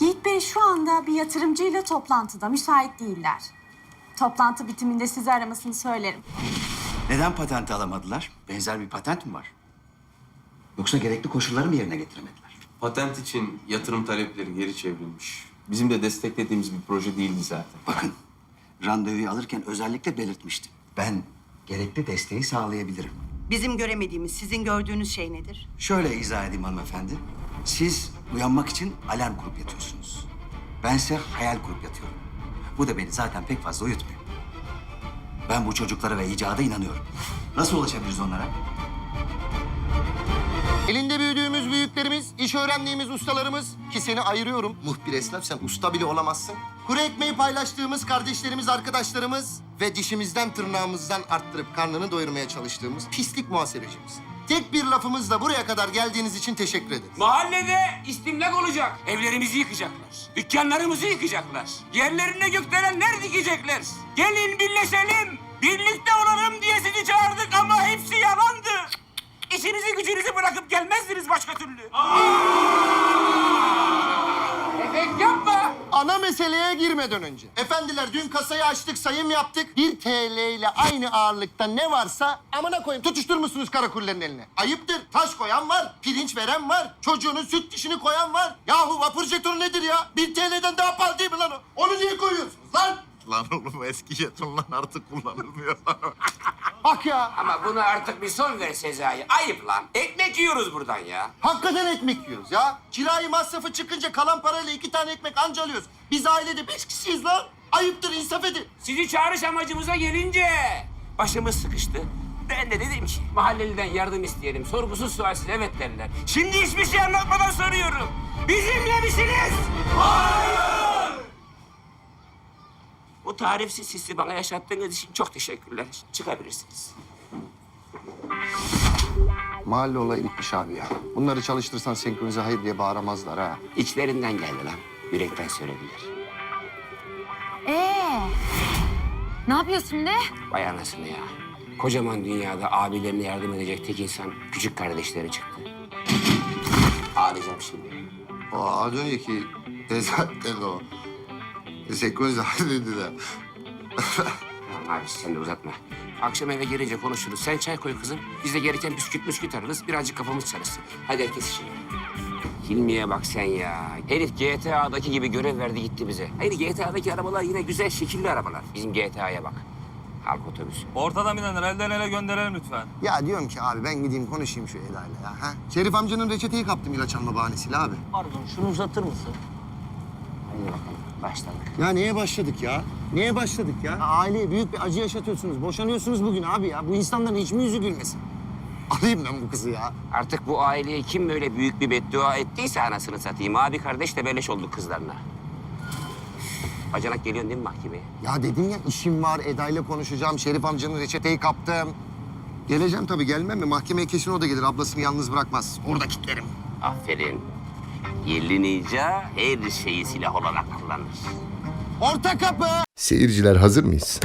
Yiğit Bey şu anda bir yatırımcıyla toplantıda. Müsait değiller. Toplantı bitiminde sizi aramasını söylerim. Neden patent alamadılar? Benzer bir patent mi var? Yoksa gerekli koşulları mı yerine getiremediler? Patent için yatırım talepleri geri çevrilmiş. Bizim de desteklediğimiz bir proje değildi zaten. Bakın, randevuyu alırken özellikle belirtmiştim. Ben gerekli desteği sağlayabilirim. Bizim göremediğimiz, sizin gördüğünüz şey nedir? Şöyle izah edeyim hanımefendi. Siz uyanmak için alarm kurup yatıyorsunuz. Bense hayal kurup yatıyorum. Bu da beni zaten pek fazla uyutmuyor. Ben bu çocuklara ve icada inanıyorum. Nasıl ulaşabiliriz onlara? Elinde büyüdüğümüz büyüklerimiz, iş öğrendiğimiz ustalarımız ki seni ayırıyorum. Muhbir esnaf sen usta bile olamazsın. Kuru ekmeği paylaştığımız kardeşlerimiz, arkadaşlarımız ve dişimizden tırnağımızdan arttırıp karnını doyurmaya çalıştığımız pislik muhasebecimiz. Tek bir lafımızla buraya kadar geldiğiniz için teşekkür ederiz. Mahallede istimlak olacak. Evlerimizi yıkacaklar. Dükkanlarımızı yıkacaklar. Yerlerine gökdelenler dikecekler. Gelin birleşelim. Birlikte olalım diye sizi çağırdık ama hepsi yalandı. İşinizi gücünüzü bırakıp gelmezdiniz başka türlü. Efekt Ana meseleye girmeden önce. Efendiler dün kasayı açtık, sayım yaptık. 1 TL ile aynı ağırlıkta ne varsa amına koyayım tutuşturmuşsunuz karakullerin eline. Ayıptır. Taş koyan var, pirinç veren var, çocuğunun süt dişini koyan var. Yahu vapur jetonu nedir ya? 1 TL'den daha pahalı değil mi lan o? Onu niye koyuyorsunuz lan? Lan oğlum eski jetonlar artık kullanılmıyor lan. Bak ya. Ama buna artık bir son ver Sezai. Ayıp lan. Ekmek yiyoruz buradan ya. Hakikaten ekmek yiyoruz ya. Kirayı masrafı çıkınca kalan parayla iki tane ekmek anca alıyoruz. Biz ailede beş kişiyiz lan. Ayıptır insaf edin. Sizi çağırış amacımıza gelince başımız sıkıştı. Ben de dedim ki mahalleliden yardım isteyelim. Sorgusuz sualsiz evet derler. Şimdi hiçbir şey anlatmadan soruyorum. Bizimle misiniz? Hayır! Tarifsiz hissi bana yaşattığınız için çok teşekkürler. Çıkabilirsiniz. Mahalle olayı bitmiş abi ya. Bunları çalıştırsan senkronize hayır diye bağıramazlar ha. İçlerinden geldi lan. Yürekten söylediler. Ee, ne yapıyorsun şimdi? Vay anasını ya. Kocaman dünyada abilerine yardım edecek tek insan küçük kardeşleri çıktı. Ağlayacağım şimdi. O az önceki zaten o. Senkronize hayır dediler. Tamam abi sen de uzatma. Akşam eve gelince konuşuruz. Sen çay koy kızım. Biz de gereken bisküt müsküt ararız. Birazcık kafamız çalışsın. Hadi herkes işine. Hilmi'ye bak sen ya. Herif GTA'daki gibi görev verdi gitti bize. Hayır GTA'daki arabalar yine güzel şekilli arabalar. Bizim GTA'ya bak. Halk otobüsü. Ortadan binenler elden ele gönderelim lütfen. Ya diyorum ki abi ben gideyim konuşayım şu Eda'yla ya. Ha? Şerif amcanın reçeteyi kaptım ilaç alma bahanesiyle abi. Pardon şunu uzatır mısın? Hadi bakalım başladık. Ya neye başladık ya? Neye başladık ya? Aileye büyük bir acı yaşatıyorsunuz. Boşanıyorsunuz bugün abi ya. Bu insanların hiç mi yüzü gülmesin? Alayım ben bu kızı ya. Artık bu aileye kim böyle büyük bir beddua ettiyse anasını satayım. Abi kardeş de beleş olduk kızlarına. Bacanak geliyorsun değil mi mahkemeye? Ya dedim ya işim var Eda'yla konuşacağım. Şerif amcanın reçeteyi kaptım. Geleceğim tabii gelmem mi? Mahkemeye kesin o da gelir. Ablasını yalnız bırakmaz. Orada kitlerim. Aferin. Yerli ninja her şeyi silah olarak kullanır. Orta kapı! Seyirciler hazır mıyız?